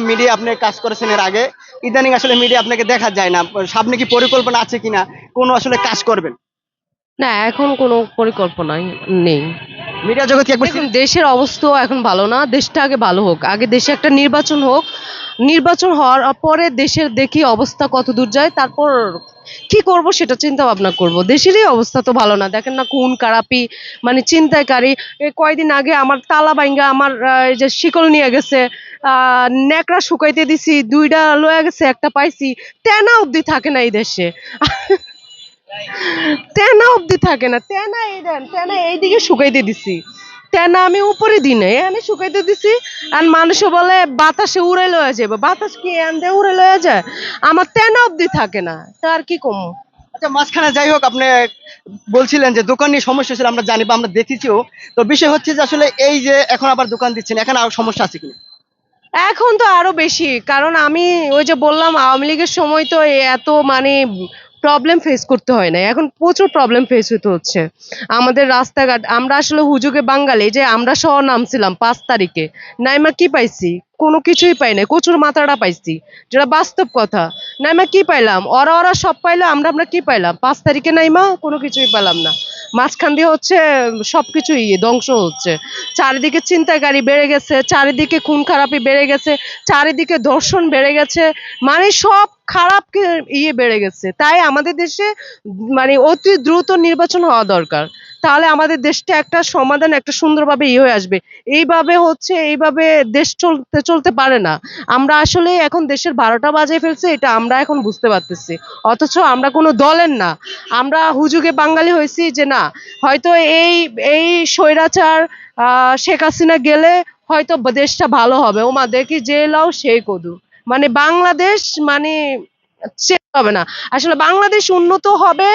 Media আপনি কাজ করেছেন এর আগে ইদানিং আসলে মিডিয়া আপনাকে দেখা যায় না। সামনে কি পরিকল্পনা আছে কিনা কোন আসলে কাজ করবেন? না এখন কোনো পরিকল্পনা নেই। মিডিয়া জগৎ দেখুন দেশের অবস্থাও এখন ভালো না দেশটা আগে ভালো হোক। আগে দেশে একটা নির্বাচন হোক। নির্বাচন হওয়ার পরে দেশের দেখি অবস্থা কত দূর যায় তারপর কি করব সেটা চিন্তা ভাবনা করব। দেশেরই অবস্থা তো ভালো না। দেখেন না খুন কারাপি মানে চিন্তাকারী এই কয়দিন আগে আমার তালা বাইঙ্গা আমার এই যে শিকল নিয়ে গেছে নেকড়া শুকাইতে দিছি দুইটা লয়ে গেছে, একটা পাইছি। তেনা অবধি থাকে না এই দেশে। তেনা অবধি থাকে না। তেনা এই দেন, তেনা এইদিকে শুকাইতে দিছি। তেনা আমি উপরে দিই নাই এখানে শুকাইতে দিছি। আর মানুষে বলে বাতাসে উড়ে লয়ে যাবে বাতাস কি এখান দিয়ে উড়ে লয়ে যায়? আমার তেনা অবধি থাকে না তার কি কম? আচ্ছা মাঝখানে যাই হোক আপনি বলছিলেন যে দোকান নিয়ে সমস্যা ছিল আমরা জানি বা আমরা দেখেছিও। তো বিষয় হচ্ছে যে আসলে এই যে এখন আবার দোকান দিচ্ছেন এখন আরও সমস্যা আছে কিনা? এখন তো আরও বেশি কারণ আমি ওই যে বললাম আওয়ামী লীগের সময় তো এত মানে প্রবলেম ফেস করতে হয় না এখন প্রচুর প্রবলেম ফেস হতে হচ্ছে। আমাদের রাস্তাঘাট, আমরা আসলে হুজুগে বাঙালি যে আমরা সহ নামছিলাম পাঁচ তারিখে। নাইমা কি পাইছি? কোনো কিছুই পাই নাই, কচুর মাথাটা পাইছি। যেটা বাস্তব কথা। নাইমা কি পাইলাম? ওরা ওরা সব পাইলো, আমরা আমরা কি পাইলাম? পাঁচ তারিখে নাইমা, কোনো কিছুই পেলাম না। মাঝখান দিয়ে হচ্ছে সবকিছুই ধ্বংস হচ্ছে। চারিদিকে চিন্তাকারী বেড়ে গেছে, চারিদিকে খুন খারাপি বেড়ে গেছে, চারিদিকে ধর্ষণ বেড়ে গেছে মানে সব খারাপ ইয়ে বেড়ে গেছে। তাই আমাদের দেশে মানে অতি দ্রুত নির্বাচন হওয়া দরকার। তাহলে আমাদের দেশটা একটা সমাধান, একটা সুন্দরভাবে ইয়ে হয়ে আসবে। এইভাবে হচ্ছে, এইভাবে দেশ চলতে চলতে পারে না। আমরা আসলে এখন দেশের বারোটা বাজে ফেলছে, এটা আমরা এখন বুঝতে পারতেছি। অথচ আমরা কোনো দলের না। আমরা হুজুগে বাঙালি হয়েছি যে না, হয়তো এই এই স্বৈরাচার শেখ হাসিনা গেলে হয়তো দেশটা ভালো হবে। ও মা দেখি যে লাও সেই কদু। মানে বাংলাদেশ মানে হবে না। আসলে বাংলাদেশ উন্নত হবে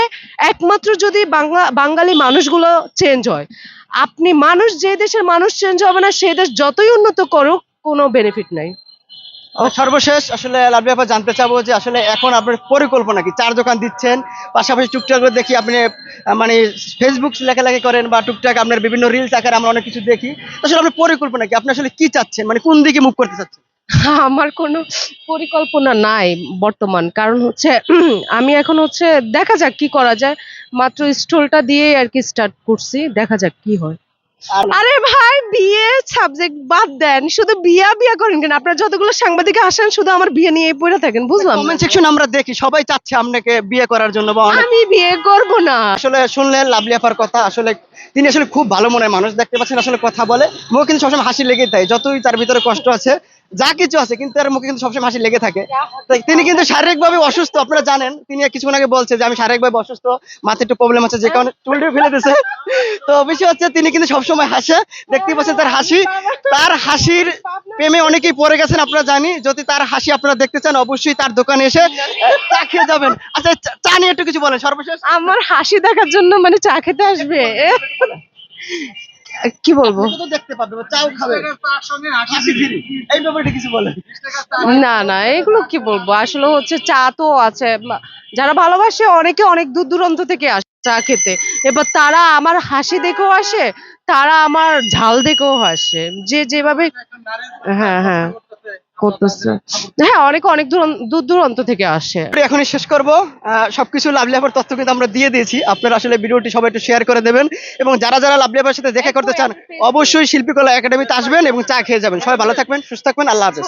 একমাত্র যদি বাংলা, বাঙালি মানুষগুলো চেঞ্জ হয়। আপনি মানুষ, যে দেশের মানুষ চেঞ্জ হবে না সেই দেশ যতই উন্নত করুক, কোনো বেনিফিট নাই। সর্বশেষ, আসলে লাভলি আপা জানতে চাবো যে আসলে এখন আপনার পরিকল্পনা কি? চার দোকান দিচ্ছেন, পাশাপাশি টুকটাক দেখি আপনি মানে ফেসবুক লেখালেখি করেন বা টুকটাক আপনার বিভিন্ন রিলস আকারে আমরা অনেক কিছু দেখি। আসলে আপনার পরিকল্পনা কি? আপনি আসলে কি চাচ্ছেন? মানে কোন দিকে মুভ করতে চাচ্ছেন? আমার কোনো পরিকল্পনা নাই বর্তমান। কারণ হচ্ছে আমি এখন হচ্ছে দেখা যাক কি করা যায়। মাত্র স্টলটা দিয়ে আর কি স্টার্ট করছি দেখা যাক কি হয়। আরে ভাই বিয়ে সাবজেক্ট বাদ দেন শুধু বিয়া বিয়া করেন কেন? আপনারা যতগুলো সাংবাদিক আসেন শুধু আমার বিয়ে নিয়ে পড়ে থাকেন বুঝলাম কমেন্ট সেকশন আমরা দেখি সবাই চাচ্ছে আপনাকে বিয়ে করার জন্য বা আমি বিয়ে করব না। আসলে শুনলেন লাভলি আপার কথা আসলে তিনি আসলে খুব ভালো মনের মানুষ দেখতে পাচ্ছেন আসলে কথা বলে। মুখে কিন্তু সবসময় হাসি লেগেই থাকে যতই তার ভিতরে কষ্ট আছে যা কিছু আছে কিন্তু তার মুখে কিন্তু সবসময় হাসি লেগে থাকে। তিনি কিন্তু শারীরিকভাবে অসুস্থ আপনারা জানেন। তিনি কিছুক্ষণ আগে বলছে যে আমি শারীরিকভাবে অসুস্থ মাথায় একটু প্রবলেম আছে যে কারণে চুলটি ফেলে দিছে। তো বিষয় হচ্ছে তিনি কিন্তু সবসময় হাসে। দেখতে পাচ্ছেন তার হাসি। তার হাসির প্রেমে অনেকেই পড়ে গেছেন আপনারা জানি। যদি তার হাসি আপনারা দেখতে চান অবশ্যই তার দোকানে এসে চা খেয়ে যাবেন। আচ্ছা চা- নিয়ে একটু কিছু বলেন সর্বশেষ। আমার হাসি দেখার জন্য মানে চা খেতে আসবে? কি বলব? না না এগুলো কি বলব? আসলে হচ্ছে চা তো আছে। যারা ভালোবাসে অনেকে অনেক দূর দূরান্ত থেকে আসে চা খেতে। এবার তারা আমার হাসি দেখেও আসে তারা আমার ঝাল দেখেও আসে। যে যেভাবে হ্যাঁ হ্যাঁ। করতেছে। হ্যাঁ অনেক অনেক দূর দূর দূরান্ত থেকে আসে। এখনই শেষ করব। আহ, সবকিছু লাভ আপার তথ্য কিন্তু আমরা দিয়ে দিয়েছি। আপনারা আসলে ভিডিওটি সবাই একটু শেয়ার করে দেবেন এবং যারা যারা লাভ আপার সাথে দেখা করতে চান অবশ্যই শিল্পীকলা একাডেমিতে আসবেন এবং চা খেয়ে যাবেন। সবাই ভালো থাকবেন সুস্থ থাকবেন আল্লাহ হাফেজ।